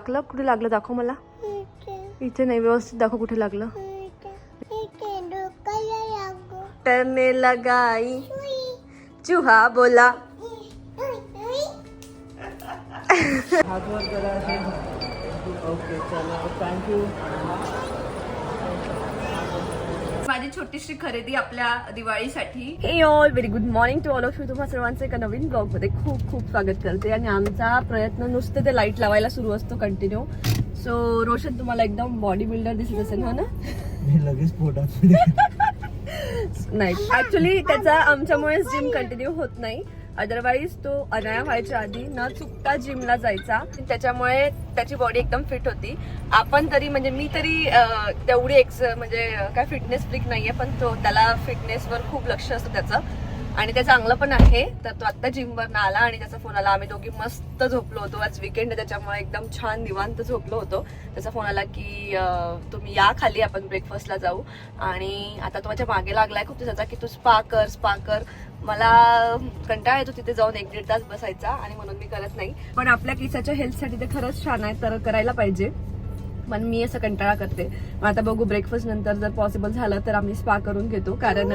लागलं कुठे लागलं? दाखव मला. इथे नाही व्यवस्थित दाखव कुठे लागलं. टने लगाई चुहा बोला. हात वर करा ओके चला. थँक्यू छोटीशी खरेदी आपल्या दिवाळीसाठी. हे all very good morning to all of you तुम्हा सर्वांचं एका नवीन ब्लॉगमध्ये खूप खूप स्वागत करते. आणि आमचा प्रयत्न नुसते ते लाइट लावायला सुरू असतो कंटिन्यू सो रोशन तुम्हाला एकदम बॉडी बिल्डर दिसत असेल हो ना? मी लगेच पोटात नाही ऍक्च्युली त्याचा आमच्यामुळेच जिम कंटिन्यू होत नाही. अदरवाईज तो अनाया व्हायच्या आधी न चुकता जिमला जायचा. त्याच्यामुळे त्याची बॉडी एकदम फिट होती. आपण तरी म्हणजे मी तरी तेवढी एक्स म्हणजे काय फिटनेस फ्रिक नाहीये पण तो त्याला फिटनेसवर खूप लक्ष असतं त्याचं. आणि ते चांगलं पण आहे. तर तो आत्ता जिमवर आला आणि त्याचा फोन आला. आम्ही दोघी मस्त झोपलो होतो. आज विकेंड त्याच्यामुळे एकदम छान निवांत झोपलो होतो. त्याचा फोन आला की तुम्ही या खाली आपण ब्रेकफास्टला जाऊ. आणि आता तो माझ्या मागे लागलाय. खूप दिवसाचा की तू स्पा कर स्पा कर. मला कंटाळा येतो तिथे जाऊन एक दीड तास बसायचा आणि म्हणून मी करत नाही. पण आपल्या केसाच्या हेल्थसाठी ते खरंच छान आहे तर करायला पाहिजे. पण मी असं कंटाळा करते. मग आता बघू ब्रेकफास्ट नंतर जर पॉसिबल झालं तर आम्ही स्पा करून घेतो. कारण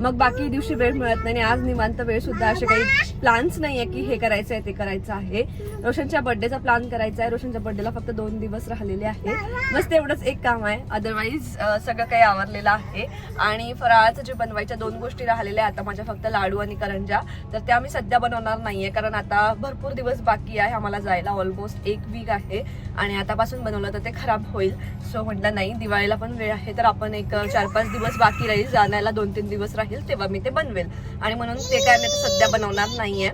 मग बाकी दिवशी वेळ मिळत नाही आणि आज निवांत वेळ सुद्धा असे काही प्लान्स नाही आहे की हे करायचं आहे ते करायचं आहे. रोशनच्या बर्थडेचा प्लॅन करायचा आहे. रोशनच्या बर्थडेला फक्त दोन दिवस राहिलेले आहे. बस तेवढंच एक काम आहे. अदरवाईज सगळं काही आवरलेलं आहे. आणि फराळाचं जे बनवायच्या दोन गोष्टी राहिलेल्या आहेत आता माझ्या फक्त लाडू आणि करंजा तर त्या मी सध्या बनवणार नाहीये. कारण आता भरपूर दिवस बाकी आहे आम्हाला जायला. ऑलमोस्ट एक वीक आहे. आणि आतापासून बनवलं तर ते खराब खराब होईल. सो म्हटलं नाही दिवाळीला पण वेळ आहे तर आपण एक चार पाच दिवस बाकी राहील जाण्याला दोन तीन दिवस राहील तेव्हा मी ते बनवेल. आणि म्हणून ते काय मी सध्या बनवणार नाहीये.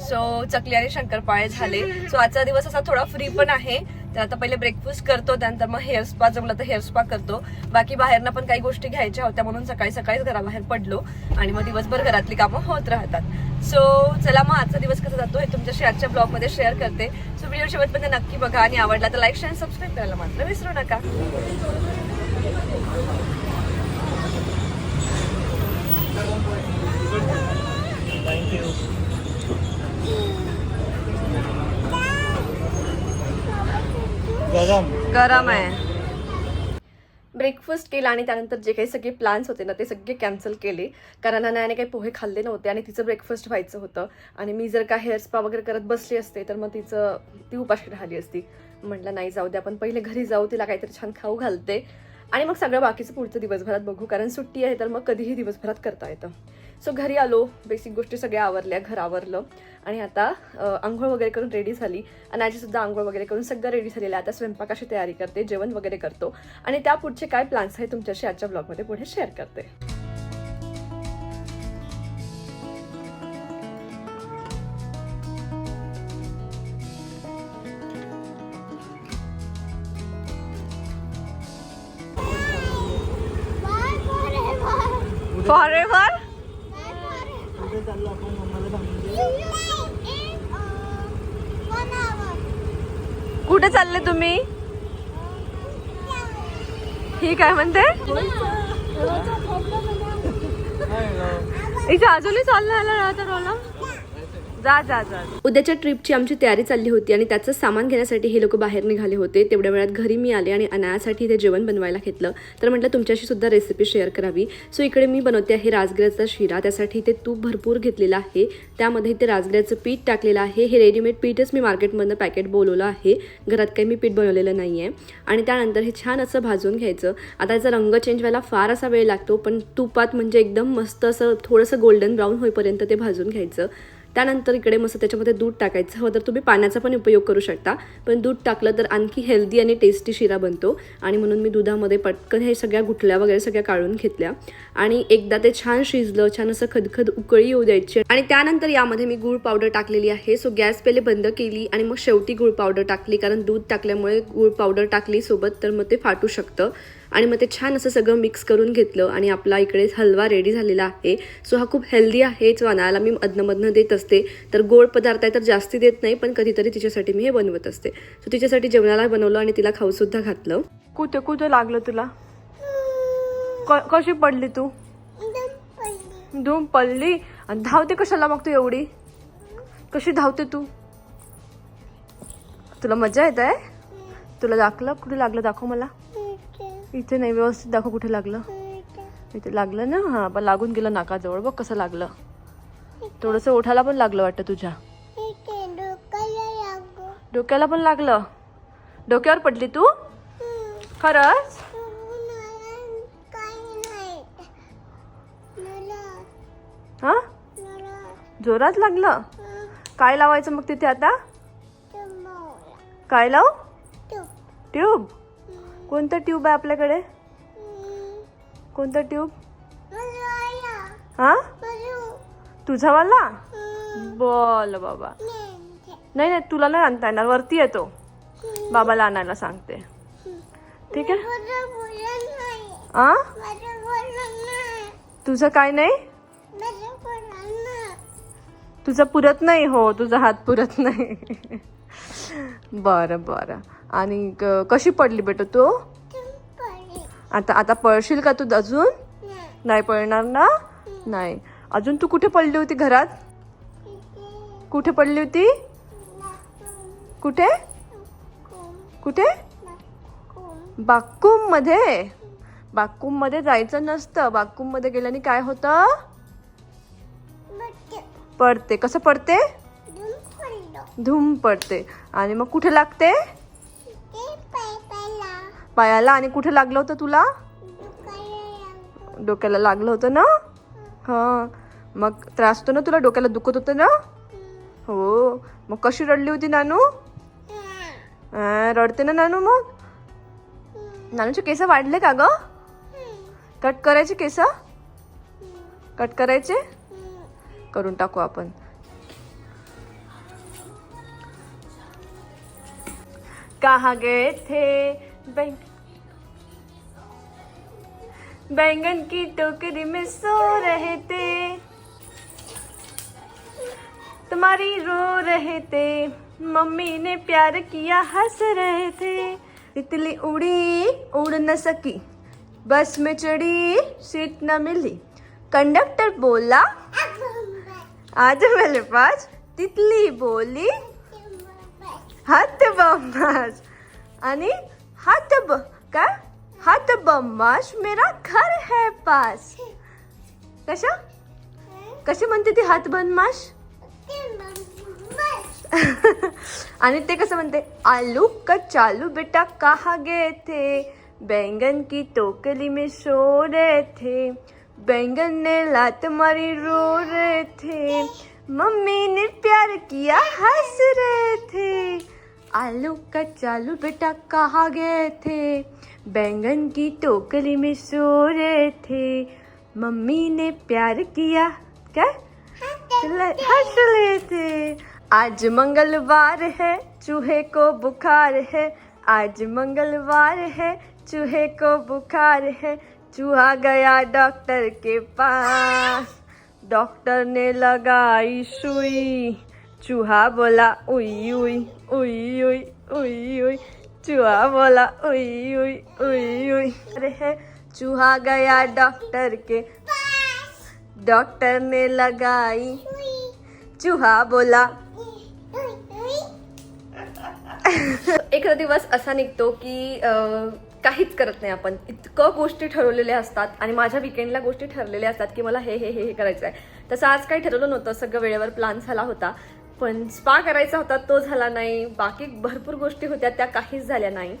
सो चकली आणि शंकरपाळे झाले. सो आजचा दिवस असा थोडा फ्री पण आहे. तर आता पहिले ब्रेकफास्ट करतो त्यानंतर मग हेअर स्पा जमलं तर हेअर स्पा करतो. बाकी बाहेरनं पण काही गोष्टी घ्यायच्या होत्या म्हणून सकाळी सकाळीच घराबाहेर पडलो आणि मग दिवसभर घरातली कामं होत राहतात. सो चला मग आजचा दिवस कसा जातो हे तुमच्याशी आजच्या ब्लॉगमध्ये शेअर करते. सो व्हिडिओ शेवटपर्यंत नक्की बघा आणि आवडला तर लाईक शेअर सबस्क्राईब करायला मात्र विसरू नका. गरम. गरम आहे. ब्रेकफास्ट केला आणि त्यानंतर जे काही सगळे प्लॅन्स होते ना ते सगळे कॅन्सल केले. कारण अनायाने काही पोहे खाल्ले नव्हते आणि तिचं ब्रेकफास्ट व्हायचं होतं. आणि मी जर का हेअर स्पा वगैरे करत बसली असते तर मग तिचं ती उपाशी राहिली असती. म्हटलं नाही जाऊ दे आपण पहिले घरी जाऊ तिला काहीतरी छान खाऊ घालते. आणि मग सगळं बाकीचं पुढचं दिवसभरात बघू कारण सुट्टी आहे तर मग कधीही दिवसभरात करता येतं. सो घरी आलो. बेसिक गोष्टी सगळ्या आवरल्या घर आवरलं. आणि आता आंघोळ वगैरे करून रेडी झाली. आणि आजीसुद्धा आंघोळ वगैरे करून सगळं रेडी झालेलं आहे. आता स्वयंपाकाशी तयारी करते जेवण वगैरे करतो. आणि त्या पुढचे काय प्लॅन्स आहेत तुमच्याशी आजच्या ब्लॉगमध्ये पुढे शेअर करते. इथे अजूनही चाललं राहतं रोला जा जा जा. उद्याच्या ट्रिपची आमची तयारी चालली होती आणि त्याचं सामान घेण्यासाठी हे लोक बाहेर निघाले होते. तेवढ्या वेळात घरी मी आले आणि अनायासाठी ते जेवण बनवायला घेतलं. तर म्हटलं तुमच्याशी सुद्धा रेसिपी शेअर करावी. सो इकडे मी बनवते आहे राजगिऱ्याचा शिरा. त्यासाठी ते तूप भरपूर घेतलेलं आहे. त्यामध्ये ते राजगिऱ्याचं पीठ टाकलेलं आहे. हे रेडीमेड पीठच मी मार्केटमधनं पॅकेट बोलवलं आहे. घरात काही मी पीठ बनवलेलं नाही आहे आणि त्यानंतर हे छान असं भाजून घ्यायचं. आता याचा रंग चेंज व्हायला फार असा वेळ लागतो पण तुपात म्हणजे एकदम मस्त असं थोडंसं गोल्डन ब्राऊन होईपर्यंत ते भाजून घ्यायचं. त्यानंतर इकडे मस्त त्याच्यामध्ये दूध टाकायचं. हवं तर तुम्ही पाण्याचा पण उपयोग करू शकता. पण दूध टाकलं तर आणखी हेल्दी आणि टेस्टी शिरा बनतो. आणि म्हणून मी दुधामध्ये पटकन हे सगळ्या गुठल्या वगैरे सगळ्या काढून घेतल्या. आणि एकदा ते छान शिजलं छान असं खदखद उकळी येऊ द्यायची. आणि त्यानंतर यामध्ये मी गूळ पावडर टाकलेली आहे. सो गॅस पहिले बंद केली आणि मग शेवटी गूळ पावडर टाकली. कारण दूध टाकल्यामुळे गूळ पावडर टाकली सोबत तर मग ते फाटू शकतं. आणि मग ते छान असं सगळं मिक्स करून घेतलं आणि आपला इकडे हलवा रेडी झालेला आहे. सो हा खूप हेल्दी आहेच वानाला मी अधनमधनं देत असते. तर गोड पदार्थ आहे तर जास्ती देत नाही पण कधीतरी तिच्यासाठी मी हे बनवत असते. सो तिच्यासाठी जेवणाला बनवलं आणि तिला खाऊसुद्धा घातलं. कुठं कुठं लागलं तुला? क- कशी पडली तू? धूम पडली. आणि धावते कशाला मग तू एवढी? कशी धावते तू? तुला मजा येत आहे? तुला दाखलं? कुठे लागलं? दाखव मला. इथे नाही व्यवस्थित दाखव कुठे लागलं. इथे लागलं ना? हा पण लागून गेलं नाकाजवळ. बघ कसं लागलं. थोडंसं ओठाला पण लागलं वाटतं तुझ्या. डोक्याला पण लागलं. डोक्यावर पडली तू? खरंच? हा? जोरात लागलं? काय लावायचं मग तिथे आता? काय लाव? ट्यूब कोणतं ट्यूब आहे आपल्याकडे? कोणतं ट्यूब? हा? तुझा वाला? बोल बाबा. नाही नाही तुला नाही आणता येणार. वरती येतो बाबाला आणायला सांगते. ठीक आहे? आ? तुझं काय नाही? तुझं पुरत नाही हो तुझा हात पुरत नाही. बरं बरं. आणि क- कशी पडली बेटो तू? आता आता पळशील का तू अजून? नाही पळणार ना? नाही. अजून तू कुठे पडली होती घरात? कुठे पडली होती? कुठे? कुठे? बाक्कुममध्ये मध्ये जायचं नसतं. बाक्कुममध्ये गेल्याने काय होतं? पडते. कसं पडते? धूम पडते. आणि मग कुठे लागते? पायाला. आणि कुठे लागलं होतं तुला? डोक्याला लागलं होतं ना? हा. मग त्रास होतो ना तुला? डोक्याला दुखत होतं ना? हो. मग कशी रडली होती नानू? रडते ना नानू मग? नानूचे केस वाढले का ग? कट करायचे केस? कट करायचे? करून टाकू आपण. कहा गए थे बैंगन की टोकरी में सो रहे थे। तुम्हारी रो रहे थे। मम्मी ने प्यार किया, हंस रहे थे। तितली उड़ी, उड़ न सकी। बस में चढ़ी, सीट न मिली। कंडक्टर बोला आज मेरे पास तितली बोली हात बम्माश आणि हात ब का हात बम्मास मेरा घर है पास. कशा? कशी म्हणते ती हात बनमाश आणि ते कसं म्हणते? आलू का चालू बेटा कहा गे थे? बैंगन की टोकली में सो रहे थे. बैंगन ने लात मारी रो रहे थे। मम्मी ने प्यार किया, हंस रहे थे। आलू का चालू बेटा कहा गए थे? बैंगन की टोकरी में सो रहे थे। मम्मी ने प्यार किया, क्या? हंस रहे थे। आज मंगलवार है, चूहे को बुखार है। आज मंगलवार है, चूहे को बुखार है। चूहा गया डॉक्टर के पास। डॉक्टर ने लगाई सुई। चूहा बोला उई उई उई उई उई उई। चूहा बोला उई उई उई उई। अरे चूहा गया डॉक्टर के डॉक्टर ने लगाई चूहा बोला एखादा दिवस असा निघतो की काहीच करत नाही आपण. इतकं गोष्टी ठरवलेल्या असतात आणि माझ्या विकेंडला गोष्टी ठरलेल्या असतात की मला हे हे हे हे करायचं आहे तसं आज काही ठरवलं नव्हतं. सगळं वेळेवर प्लॅन झाला होता. पण स्पा करायचा होता तो झाला नाही. बाकी भरपूर गोष्टी होत्या त्या काहीच झाल्या नाही.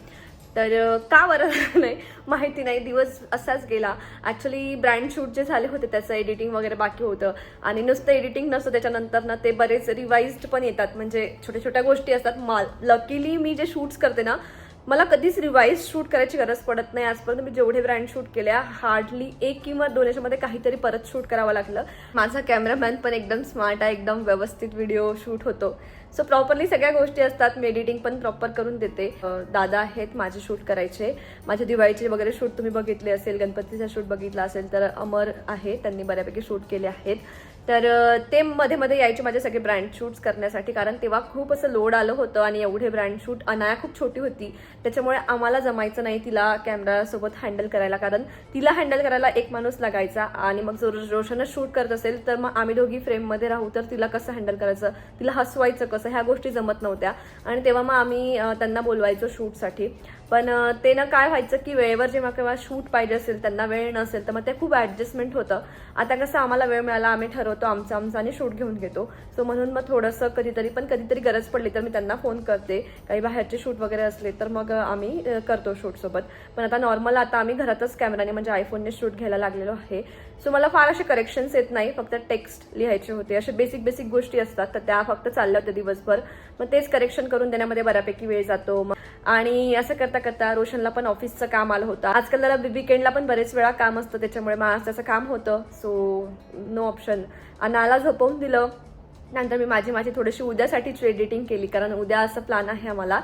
तर का बरं झालं नाही? माहिती नाही. दिवस असाच गेला. ॲक्च्युली ब्रँड शूट जे झाले होते त्याचं एडिटिंग वगैरे बाकी होतं. आणि नुसतं एडिटिंग नसतं त्याच्यानंतर ना ते बरेच रिवाइज्ड पण येतात. म्हणजे छोट्या छोट्या गोष्टी असतात. मा लकीली मी जे शूट्स करते ना मला कधीच रिवाईज शूट करायची गरज पडत नाही. आजपर्यंत मी जेवढे ब्रँड शूट केल्या हार्डली एक किंवा दोन याच्यामध्ये काहीतरी परत शूट करावं लागलं. माझा कॅमेरामॅन पण एकदम स्मार्ट आहे एकदम व्यवस्थित व्हिडिओ शूट होतो. सो प्रॉपरली सगळ्या गोष्टी असतात. मी एडिटिंग पण प्रॉपर करून देते. दादा आहेत माझे शूट करायचे. माझे दिवाळीचे वगैरे शूट तुम्ही बघितले असेल गणपतीचा शूट बघितला असेल तर अमर आहे. त्यांनी बऱ्यापैकी शूट केले आहेत. तर ते मध्ये मध्ये यायचे माझे सगळे ब्रँड शूट्स करण्यासाठी कारण तेव्हा खूप असं लोड आलं होतं आणि एवढे ब्रँड शूट अनाया खूप छोटी होती. त्याच्यामुळे आम्हाला जमायचं नाही तिला कॅमेरासोबत हँडल करायला कारण तिला हँडल करायला एक माणूस लागायचा आणि मग जर रोशनच शूट करत असेल तर मग आम्ही दोघी फ्रेममध्ये राहू तर तिला कसं हँडल करायचं? तिला हसवायचं कसं? ह्या गोष्टी जमत नव्हत्या. आणि तेव्हा मग आम्ही त्यांना बोलवायचो शूटसाठी. पण ते ना काय व्हायचं की वेळेवर जेव्हा केव्हा शूट पाहिजे असेल त्यांना वेळ नसेल तर मग ते खूप ऍडजस्टमेंट होतं. आता कसं आम्हाला वेळ मिळाला आम्ही ठरवतो आमचं आमचा आणि शूट घेऊन घेतो. सो म्हणून मग थोडंसं कधीतरी पण कधीतरी गरज पडली तर मी त्यांना फोन करते. काही बाहेरचे शूट वगैरे असले तर मग आम्ही करतो शूट सोबत. पण आता नॉर्मल आता आम्ही घरातच कॅमेराने म्हणजे आयफोनने शूट घ्यायला लागलेलो आहे. सो मला फार असे करेक्शन्स येत नाही फक्त टेक्स्ट लिहायचे होते. असे बेसिक बेसिक गोष्टी असतात तर त्या फक्त चालल्या होत्या दिवसभर. मग तेच करेक्शन करून देण्यामध्ये बऱ्यापैकी वेळ जातो. मग आणि असं करता करता रोशनला पण ऑफिसचं काम आलं होतं. आजकाल त्याला विकेंडला पण बरेच वेळा काम असतं त्याच्यामुळे मग आज त्याचं काम होतं. सो नो ऑप्शन अनाला झोपवून दिलं. नंतर मी माझी माझी थोडीशी उद्यासाठीची एडिटिंग केली कारण उद्या असं प्लॅन आहे आम्हाला.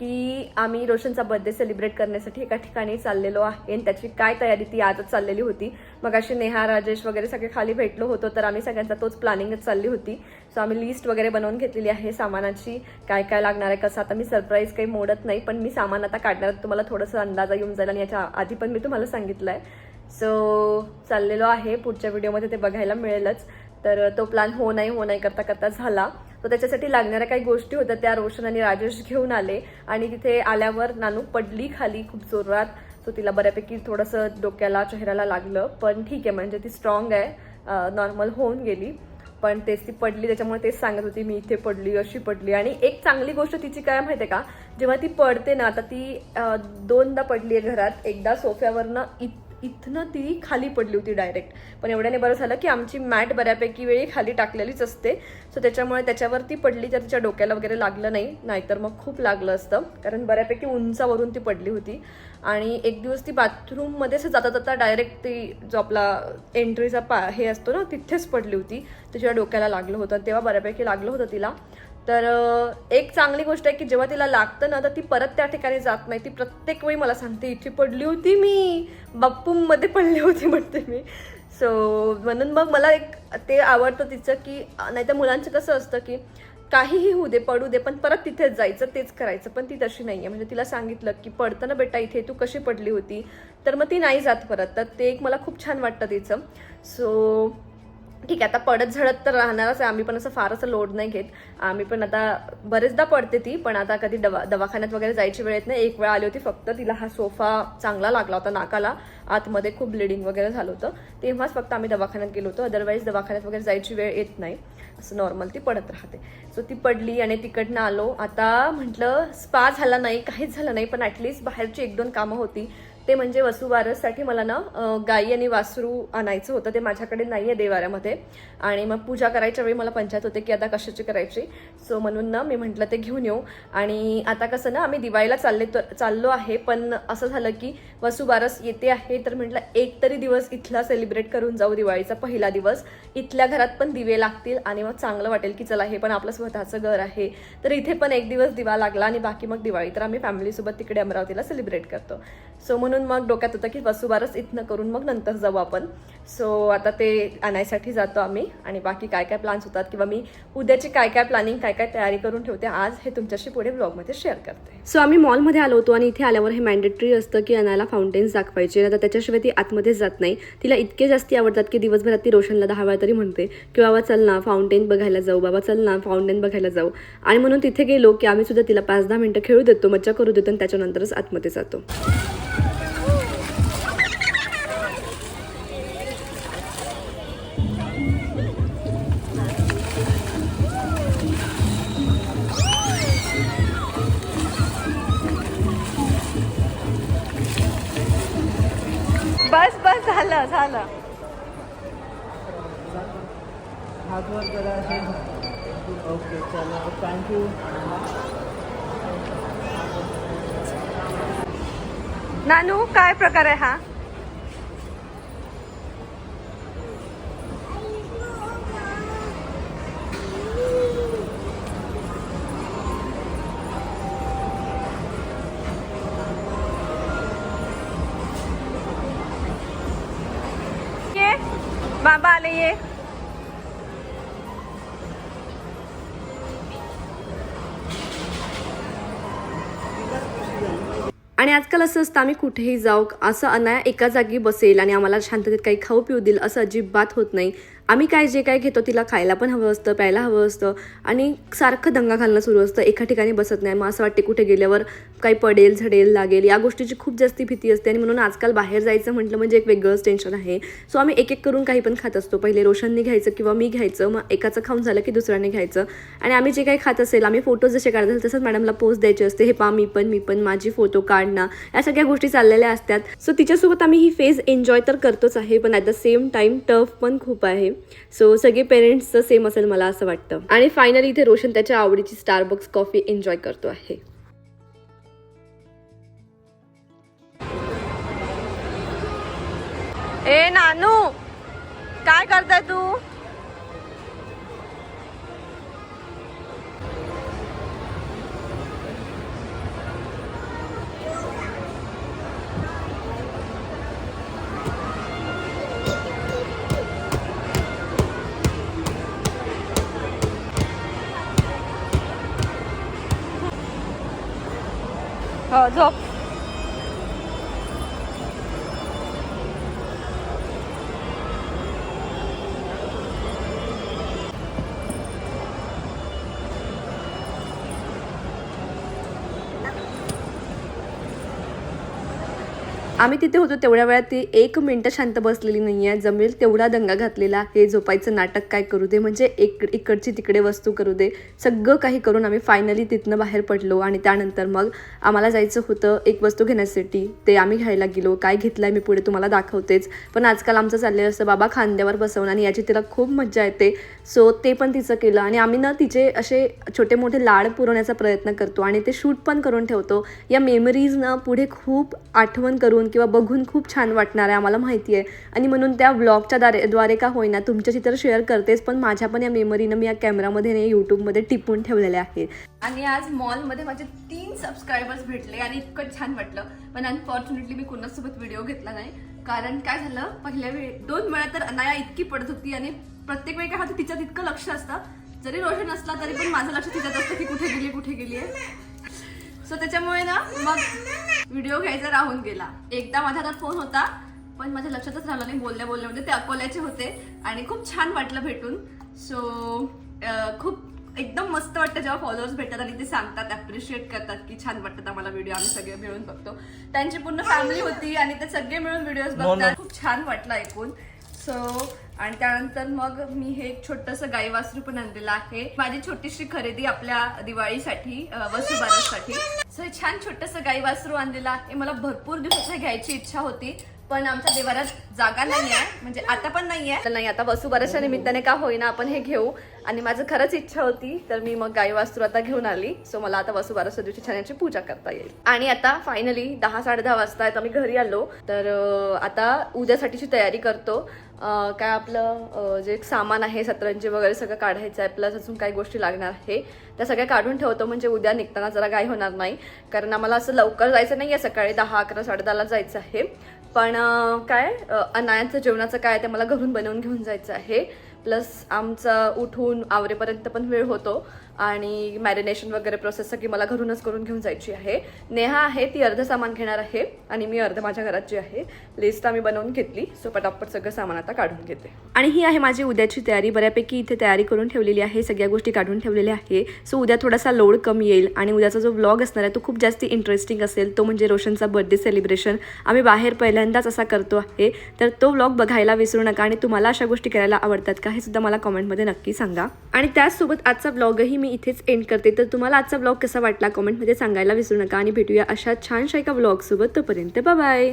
की आम्ही रोशनचा बर्थडे सेलिब्रेट करण्यासाठी एका ठिकाणी चाललेलो आहे. आणि त्याची काय तयारी ती आजच चाललेली होती. मग अशी नेहा राजेश वगैरे सगळे खाली भेटलो होतो तर आम्ही सगळ्यांचा तोच प्लॅनिंगच चालली होती. सो आम्ही लिस्ट वगैरे बनवून घेतलेली आहे सामानाची. काय काय लागणार आहे कसं आता मी सरप्राईज काही मोडत नाही पण मी सामान आता काढणार तुम्हाला थोडंसं अंदाजा येऊन जाईल आणि याच्या आधी पण मी तुम्हाला सांगितलं आहे सो चाललेलो आहे. पुढच्या व्हिडिओमध्ये ते बघायला मिळेलच. तर तो प्लॅन हो नाही हो नाही करता करता झाला. तर त्याच्यासाठी लागणाऱ्या काही गोष्टी होत्या त्या रोशन आणि राजेश घेऊन आले. आणि तिथे आल्यावर नानू पडली खाली खूप जोरात. सो तिला बऱ्यापैकी थोडंसं डोक्याला चेहऱ्याला लागलं. पण ठीक आहे म्हणजे ती स्ट्रॉंग आहे. नॉर्मल होऊन गेली. पण तेच ती पडली त्याच्यामुळे तेच सांगत होती मी इथे पडली अशी पडली. आणि एक चांगली गोष्ट तिची काय माहिती आहे का? जेव्हा ती पडते ना आता ती दोनदा पडली आहे घरात. एकदा सोफ्यावरनं इत इथनं ती खाली पडली होती डायरेक्ट पण एवढ्याने बरं झालं की आमची मॅट बऱ्यापैकी वेळी खाली टाकलेलीच असते. सो त्याच्यामुळे त्याच्यावर ती पडली तर तिच्या डोक्याला वगैरे लागलं नाही. नाहीतर मग खूप लागलं असतं. कारण बऱ्यापैकी उंचावरून ती पडली होती. आणि एक दिवस ती बाथरूममध्ये असं जाता जाता डायरेक्ट ती जो आपला एंट्रीचा पा हे असतो ना तिथेच पडली होती. तिच्या डोक्याला लागलं होतं. तेव्हा बऱ्यापैकी लागलं होतं तिला. तर एक चांगली गोष्ट आहे की जेव्हा तिला लागतं ना तर ती परत त्या ठिकाणी जात नाही. ती प्रत्येक वेळी मला सांगते इथे पडली होती मी. बाप्पूमध्ये पडली होती म्हणते मी. सो म्हणून मग मला एक ते आवडतं तिचं की नाही तर मुलांचं कसं असतं की काहीही होऊ दे पडू दे पण परत तिथेच जायचं तेच करायचं. पण ती तशी नाही आहे म्हणजे तिला सांगितलं की पडतं ना बेटा इथे तू कशी पडली होती? तर मग ती नाही जात परत. तर ते एक मला खूप छान वाटतं तिचं. सो ठीक आहे आता पडत झडत तर राहणारच आहे. आम्ही पण असं फार असं लोड नाही घेत. आम्ही पण आता बरेचदा पडते ती पण आता कधी दवा दवाखान्यात वगैरे जायची वेळ येत नाही. एक वेळ आली होती फक्त तिला हा सोफा चांगला लागला होता नाकाला. आतमध्ये खूप ब्लिडिंग वगैरे झालं होतं. तेव्हाच फक्त आम्ही दवाखान्यात गेलो होतो. अदरवाईज दवाखान्यात वगैरे जायची वेळ येत नाही. असं नॉर्मल ती पडत राहते. सो ती पडली आणि तिकडनं आलो. आता म्हटलं स्पा झाला नाही काहीच झालं नाही पण ॲटलिस्ट बाहेरची एक दोन कामं होती. ते म्हणजे वसुबारससाठी मला ना गाई आणि वासरू आणायचं होतं. ते माझ्याकडे नाही आहे देवाऱ्यामध्ये. आणि मग पूजा करायच्या वेळी मला पंचायत होते की आता कशाची करायची. सो म्हणून ना मी म्हटलं ते घेऊन येऊ. आणि आता कसं ना आम्ही दिवाळीला चालले तर चाललो आहे. पण असं झालं की वसुबारस येते आहे तर म्हटलं एक तरी दिवस इथला सेलिब्रेट करून जाऊ दिवाळीचा पहिला दिवस. इथल्या घरात पण दिवे लागतील आणि मग चांगलं वाटेल की चला हे पण आपलं स्वतःचं घर आहे. तर इथे पण एक दिवस दिवा लागला आणि बाकी मग दिवाळी तर आम्ही फॅमिलीसोबत तिकडे अमरावतीला सेलिब्रेट करतो. सो म्हणून म्हणून मग डोक्यात होतं की वसुबारस इथनं करून मग नंतर जाऊ आपण. सो आता ते आणायसाठी जातो आम्ही आणि बाकी काय काय प्लॅन्स होतात किंवा मी उद्याची काय काय प्लॅनिंग काय काय तयारी करून ठेवते आज हे तुमच्याशी पुढे ब्लॉगमध्ये शेअर करते. सो आम्ही मॉलमध्ये आलो होतो आणि इथे आल्यावर हे मॅन्डेटरी असतं की अनाला फाउंटेन्स दाखवायचे. आता त्याच्याशिवाय ती आतमध्येच जात नाही. तिला इतके जास्ती आवडतात की दिवसभरात ती रोशनला दहा वेळा तरी म्हणते की बाबा चल ना फाउंटेन बघायला जाऊ. बाबा चल ना फाउंटेन बघायला जाऊ. आणि म्हणून तिथे गेलो की आम्ही सुद्धा तिला पाच दहा मिनटं खेळू देतो मज्जा करू देतो आणि त्याच्यानंतरच आतमध्ये जातो. बस झालं झालं. हात वर करा असे ओके चला थँक्यू नानू काय प्रकार आहे हा? आणि आजकाल असं असतं आम्ही कुठेही जाऊ असं अनाया एका जागी बसेल आणि आम्हाला शांततेत काही खाऊ पिऊ देईल असं अजिबात होत नाही. आम्ही काय जे काय घेतो तिला खायला पण हवं असतं प्यायला हवं असतं आणि सारखं दंगा घालणं सुरू असतं. एका ठिकाणी बसत नाही. मग असं वाटते कुठे गेल्यावर काही पडेल झडेल लागेल या गोष्टीची खूप जास्ती भीती असते. आणि म्हणून आजकाल बाहेर जायचं म्हटलं म्हणजे एक वेगळंच टेन्शन आहे. सो आम्ही एक एक करून काही पण खात असतो. पहिले रोशनने घ्यायचं किंवा मी घ्यायचं. मग एकाचं खाऊन झालं की दुसऱ्याने घ्यायचं. आणि आम्ही जे काही खात असेल आम्ही फोटो जसे काढत असेल तसंच मॅडमला पोस्ट द्यायचे असते. हे पा मी पण मी पण माझी फोटो काढणं या सगळ्या गोष्टी चाललेल्या असतात. सो तिच्यासोबत आम्ही ही फेज एन्जॉय तर करतोच आहे. पण at the same time tough पण खूप आहे. सो सगळे पेरेंट्सचं सेम असेल मला असं वाटतं. आणि फायनली इथे रोशन त्याच्या आवडीची स्टारबक्स कॉफी एन्जॉय करतो आहे. ए नानू काय करताय तू? हो झोप आम्ही तिथे होतो तेवढ्या वेळात ती एक मिनटं शांत बसलेली नाही आहे जमेल तेवढा दंगा घातलेला हे झोपायचं नाटक काय करू दे? म्हणजे एक इकडची तिकडे वस्तू करू दे. सगळं काही करून आम्ही फायनली तिथनं बाहेर पडलो आणि त्यानंतर मग आम्हाला जायचं होतं एक वस्तू घेण्यासाठी. ते आम्ही घ्यायला गेलो. काय घेतलं आहे मी पुढे तुम्हाला दाखवतेच. पण आजकाल आमचं चाललेलं असतं बाबा खांद्यावर बसवणं आणि याची तिला खूप मज्जा येते. सो ते पण तिचं केलं आणि आम्ही ना तिचे असे छोटे मोठे लाड पुरवण्याचा प्रयत्न करतो आणि ते शूट पण करून ठेवतो. या मेमरीजनं पुढे खूप आठवण करून किंवा बघून खूप छान वाटणार आहे आम्हाला माहिती आहे. आणि म्हणून त्या ब्लॉगच्या द्वारे द्वारे का होईना तुमच्याशी तर शेअर करतेच पण माझ्या पण या मेमरीनं मी या कॅमेरामध्ये नाही यूट्यूबमध्ये टिपून ठेवलेल्या आहेत. आणि आज मॉलमध्ये माझे तीन सबस्क्रायबर्स भेटले आणि इतकं छान वाटलं. पण अनफॉर्च्युनेटली मी कोणासोबत व्हिडिओ घेतला नाही. कारण काय झालं? पहिल्या वेळी दोन वेळा तर अनाया इतकी पडत होती आणि प्रत्येक वेळी काय होतं तिच्यात इतकं लक्ष असतं. जरी रोशन असला तरी पण माझं लक्ष तिच्यात असतं की कुठे गेली कुठे गेली आहे सो त्याच्यामुळे ना मग व्हिडिओ घ्यायचा राहून गेला. एकदा माझ्या हातात फोन होता पण माझ्या लक्षातच राहिलं नाही बोलल्या बोलल्यामध्ये म्हणजे ते अकोल्याचे होते. आणि खूप छान वाटलं भेटून. सो खूप एकदम मस्त वाटतं जेव्हा फॉलोअर्स भेटतात आणि ते सांगतात अप्रिशिएट करतात की छान वाटतात आम्हाला व्हिडिओ आम्ही सगळे मिळून बघतो. त्यांची पूर्ण फॅमिली होती आणि ते सगळे मिळून व्हिडिओज बघतात. खूप छान वाटलं ऐकून. सो आणि त्यानंतर मग मी हे एक छोटंसं गाई वासरू पण आणलेलं आहे. माझी छोटीशी खरेदी आपल्या दिवाळीसाठी अं, वसुबारससाठी सो हे छान छोटंसं गाई वासरू आणलेलं आहे. मला भरपूर दिवसाचं घ्यायची इच्छा होती. पण आमच्या देवारात जागा नाही आहे म्हणजे आता पण नाही आहे नाही आता वसुबारसच्या निमित्ताने का होईना आपण हे घेऊ. आणि माझं खरंच इच्छा होती तर मी मग गाई वास्तू आता घेऊन आली. सो मला आता वसुबारसच्या दिवशी छान याची पूजा करता येईल. आणि आता फायनली दहा साडे दहा वाजता आहेत आम्ही घरी आलो. तर आता उद्यासाठीची तयारी करतो. काय आपलं जे सामान आहे सतरंजी वगैरे सगळं काढायचं आहे. प्लस अजून काही गोष्टी लागणार आहे. त्या सगळ्या काढून ठेवतो म्हणजे उद्या निघताना जरा काय होणार नाही. कारण आम्हाला असं लवकर जायचं नाही आहे सकाळी दहा अकरा साडे दहाला जायचं आहे. पण काय अनायाचं जेवणाचं काय ते मला घरून बनवून घेऊन जायचं आहे. प्लस आमचं उठून आवरेपर्यंत पण वेळ होतो. आणि मॅरिनेशन वगैरे प्रोसेस सगळी मला घरूनच करून घेऊन जायची आहे. नेहा आहे ती अर्ध सामान घेणार आहे आणि मी अर्ध माझ्या घरात जी आहे लिस्ट आम्ही बनवून घेतली. सो पटापट सगळं सामान आता काढून घेते. आणि ही आहे माझी उद्याची तयारी. बऱ्यापैकी इथे तयारी करून ठेवलेली आहे सगळ्या गोष्टी काढून ठेवलेल्या आहे. सो उद्या थोडासा लोड कमी येईल आणि उद्याचा जो व्लॉग असणार आहे तो खूप जास्त इंटरेस्टिंग असेल. तो म्हणजे रोशनचा बर्थडे सेलिब्रेशन आम्ही बाहेर पहिल्यांदाच असा करतो आहे. तर तो व्लॉग बघायला विसरू नका आणि तुम्हाला अशा गोष्टी करायला आवडतात का हे सुद्धा मला कॉमेंटमध्ये नक्की सांगा. आणि त्याचसोबत आजचा ब्लॉगही मी इथेच एंड करते. तर तुम्हाला आजचा ब्लॉग कसा वाटला? कॉमेंटमध्ये सांगायला विसरू नका. आणि भेटूया अशा छानशा एका ब्लॉगसोबत तोपर्यंत बाय